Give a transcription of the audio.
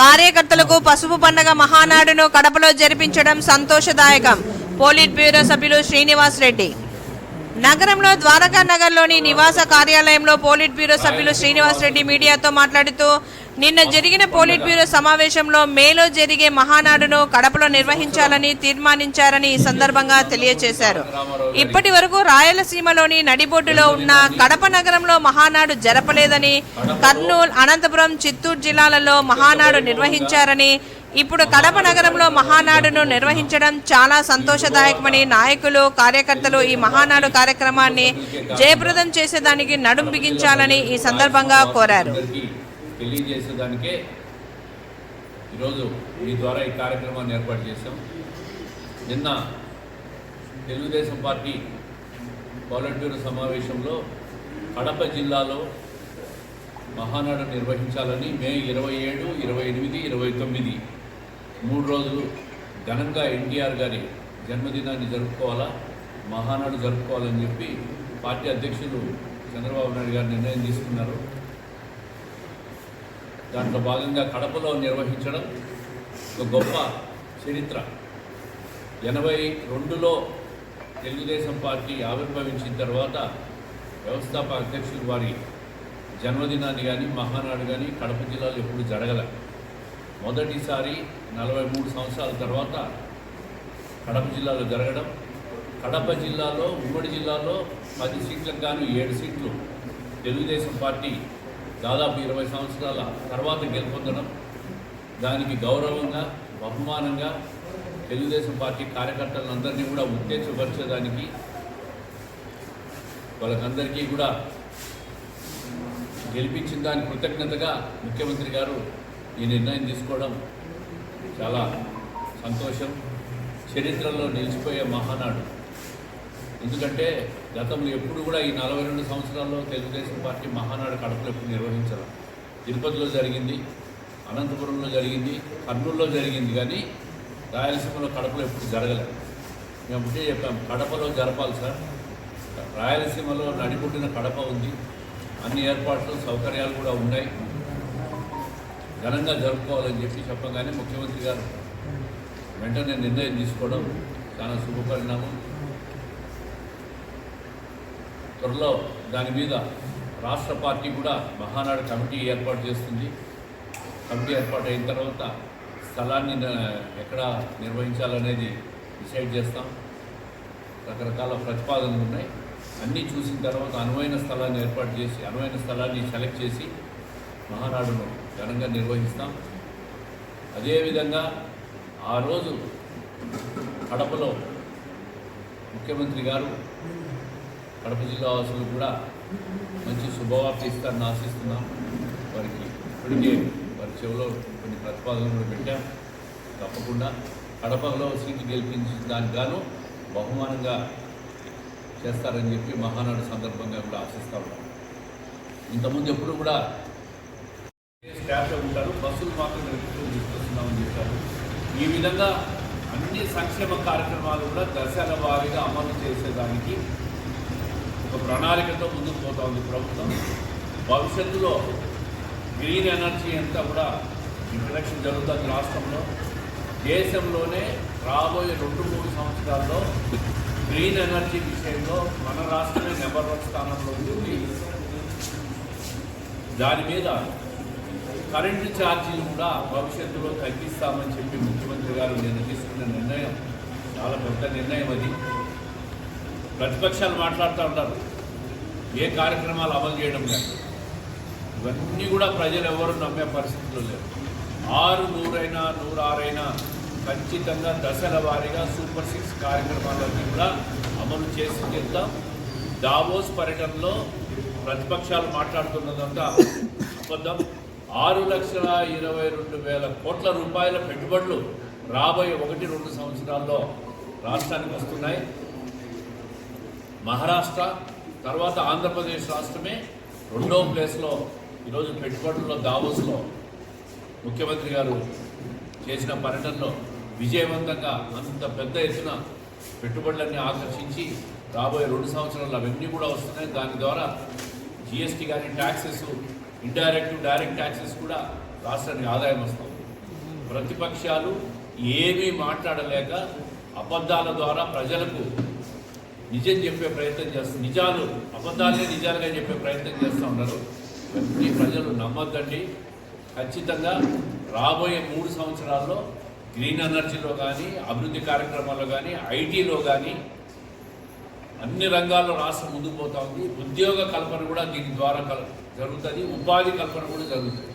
కార్యకర్తలకు పసుపు పండగ మహానాడును కడపలో జరిపించడం సంతోషదాయకం. పోలిట్ బ్యూరో సభ్యులు శ్రీనివాస్ రెడ్డి. నగరంలో ద్వారకా నగర్లోని నివాస కార్యాలయంలో పోలిట్ బ్యూరో సభ్యులు శ్రీనివాస్ రెడ్డి మీడియాతో మాట్లాడుతూ నిన్న జరిగిన పోలిట్ బ్యూరో సమావేశంలో మేలో జరిగే మహానాడును కడపలో నిర్వహించాలని తీర్మానించారని ఈ సందర్భంగా తెలియజేశారు ఇప్పటి వరకు రాయలసీమలోని నడిబొడ్డులో ఉన్న కడప నగరంలో మహానాడు జరపలేదని కర్నూలు అనంతపురం చిత్తూరు జిల్లాలలో మహానాడు నిర్వహించారని ఇప్పుడు కడప నగరంలో మహానాడును నిర్వహించడం చాలా సంతోషదాయకమని నాయకులు కార్యకర్తలు ఈ మహానాడు కార్యక్రమాన్ని జయప్రదం చేసేదానికి నడుం బిగించాలని ఈ సందర్భంగా కోరారు. తెలియజేసేదానికే ఈరోజు మీ ద్వారా ఈ కార్యక్రమాన్ని ఏర్పాటు చేశాం. నిన్న తెలుగుదేశం పార్టీ వాలంటీర్ సమావేశంలో కడప జిల్లాలో మహానాడు నిర్వహించాలని మే ఇరవై ఏడు ఇరవై ఎనిమిది ఇరవై తొమ్మిది మూడు రోజులు ఘనంగా ఎన్టీఆర్ గారి జన్మదినాన్ని జరుపుకోవాలా మహానాడు జరుపుకోవాలని చెప్పి పార్టీ అధ్యక్షులు చంద్రబాబు నాయుడు గారు నిర్ణయం తీసుకున్నారు. దాంట్లో భాగంగా కడపలో నిర్వహించడం ఒక గొప్ప చరిత్ర. ఎనభై రెండులో తెలుగుదేశం పార్టీ ఆవిర్భవించిన తర్వాత వ్యవస్థాపక అధ్యక్షులు వారి జన్మదినాన్ని కానీ మహానాడు కానీ కడప జిల్లాలో ఎప్పుడు జరగల. మొదటిసారి నలభై మూడు సంవత్సరాల తర్వాత కడప జిల్లాలో జరగడం. కడప జిల్లాలో ఉమ్మడి జిల్లాలో పది సీట్లకు గాను ఏడు సీట్లు తెలుగుదేశం పార్టీ దాదాపు ఇరవై సంవత్సరాల తర్వాత గెలుపొందడం దానికి గౌరవంగా బహుమానంగా తెలుగుదేశం పార్టీ కార్యకర్తలందరినీ కూడా ఉత్తేజపరిచేదానికి వాళ్ళకందరికీ కూడా గెలిపించిన దాని కృతజ్ఞతగా ముఖ్యమంత్రి గారు ఈ నిర్ణయం తీసుకోవడం చాలా సంతోషం. చరిత్రలో నిలిచిపోయే మహానాడు. ఎందుకంటే గతంలో ఎప్పుడు కూడా ఈ నలభై రెండు సంవత్సరాల్లో తెలుగుదేశం పార్టీ మహానాడు కడపలో ఎప్పుడు నిర్వహించారు తిరుపతిలో జరిగింది అనంతపురంలో జరిగింది కర్నూలులో జరిగింది కానీ రాయలసీమలో కడపలో ఎప్పుడు జరగలేదు మేము ఒకటే చెప్పాము కడపలో జరపాలి సార్. రాయలసీమలో నడిపుట్టిన కడప ఉంది అన్ని ఏర్పాట్లు సౌకర్యాలు కూడా ఉన్నాయి. ఘనంగా జరుపుకోవాలని చెప్పి చెప్పగానే ముఖ్యమంత్రి గారు వెంటనే నిర్ణయం తీసుకోవడం చాలా శుభపరిణామం. త్వరలో దాని మీద రాష్ట్ర పార్టీ కూడా మహానాడు కమిటీ ఏర్పాటు చేస్తుంది. కమిటీ ఏర్పాటు అయిన తర్వాత స్థలాన్ని ఎక్కడ నిర్వహించాలనేది డిసైడ్ చేస్తాం. రకరకాల ప్రతిపాదనలు ఉన్నాయి. అన్నీ చూసిన తర్వాత అనువైన స్థలాన్ని ఏర్పాటు చేసి అనువైన స్థలాన్ని సెలెక్ట్ చేసి మహానాడును ఘనంగా నిర్వహిస్తాం. అదేవిధంగా ఆ రోజు కడపలో ముఖ్యమంత్రి గారు కడప జిల్లా వాసులు కూడా మంచి శుభవార్త ఇస్తారని ఆశిస్తున్నాం. వారికి ఇప్పటికే వారి చెవిలో కొన్ని ప్రతిపాదనలు పెట్టాం. తప్పకుండా కడపలో సీటు గెలిపించిన దానికి గాను బహుమానంగా చేస్తారని చెప్పి మహానాడు సందర్భంగా కూడా ఆశిస్తా ఉన్నాం. ఇంతకుముందు ఎప్పుడు కూడా స్టాఫ్లో ఉంటారు బస్సులు మాత్రం ఎక్కువ తీసుకొస్తున్నామని చెప్పారు. ఈ విధంగా అన్ని సంక్షేమ కార్యక్రమాలు కూడా దశల వారీగా అమలు చేసేదానికి ఒక ప్రణాళికతో ముందుకు పోతా ఉంది ప్రభుత్వం. భవిష్యత్తులో గ్రీన్ ఎనర్జీ అంతా కూడా ఇంట్రడక్షన్ జరుగుతుంది రాష్ట్రంలో. దేశంలోనే రాబోయే రెండు మూడు సంవత్సరాల్లో గ్రీన్ ఎనర్జీ విషయంలో మన రాష్ట్రమే నెంబర్ వన్ స్థానంలో ఉంటుంది దాని మీద కరెంటు ఛార్జీలు కూడా భవిష్యత్తులో తగ్గిస్తామని చెప్పి ముఖ్యమంత్రి గారు నిన్న తీసుకున్న నిర్ణయం. చాలా పెద్ద నిర్ణయం అది. ప్రతిపక్షాలు మాట్లాడుతూ ఉంటారు. ఏ కార్యక్రమాలు అమలు చేయడం లేదు. ఇవన్నీ కూడా ప్రజలు ఎవరు నమ్మే పరిస్థితులు లేవు. ఆరు నూరైనా నూరారైనా ఖచ్చితంగా దశల వారీగా సూపర్ సిక్స్ కార్యక్రమాలన్నీ కూడా అమలు చేసి తీరుతాం. దావోస్ పర్యటనలో ప్రతిపక్షాలు మాట్లాడుతున్నదంతా అబద్ధం. ఆరు లక్షల ఇరవై రెండు వేల కోట్ల రూపాయల పెట్టుబడులు రాబోయే ఒకటి రెండు సంవత్సరాల్లో రాష్ట్రానికి వస్తున్నాయి. మహారాష్ట్ర తర్వాత ఆంధ్రప్రదేశ్ రాష్ట్రమే రెండో ప్లేస్లో ఈరోజు పెట్టుబడుల్లో దావోస్లో ముఖ్యమంత్రి గారు చేసిన పర్యటనలో విజయవంతంగా అంత పెద్ద ఎత్తున పెట్టుబడులన్నీ ఆకర్షించి రాబోయే రెండు సంవత్సరాలు అవన్నీ కూడా వస్తున్నాయి. దాని ద్వారా జిఎస్టీ కానీ ట్యాక్సెస్ ఇండైరెక్ట్ డైరెక్ట్ ట్యాక్సెస్ కూడా రాష్ట్రానికి ఆదాయం వస్తుంది. ప్రతిపక్షాలు ఏమీ మాట్లాడలేక అబద్ధాల ద్వారా ప్రజలకు నిజం చెప్పే ప్రయత్నం చేస్తారు నిజాలు అబద్ధాలే నిజాలుగా చెప్పే ప్రయత్నం చేస్తూ ఉన్నారు. ఈ ప్రజలు నమ్మొద్దండి. ఖచ్చితంగా రాబోయే మూడు సంవత్సరాల్లో గ్రీన్ ఎనర్జీలో కానీ అభివృద్ధి కార్యక్రమాల్లో కానీ ఐటీలో కానీ అన్ని రంగాల్లో రాష్ట్రం ముందుకు పోతా ఉంది. ఉద్యోగ కల్పన కూడా దీని ద్వారా కల్ జరుగుతుంది. ఉపాధి కల్పన కూడా జరుగుతుంది.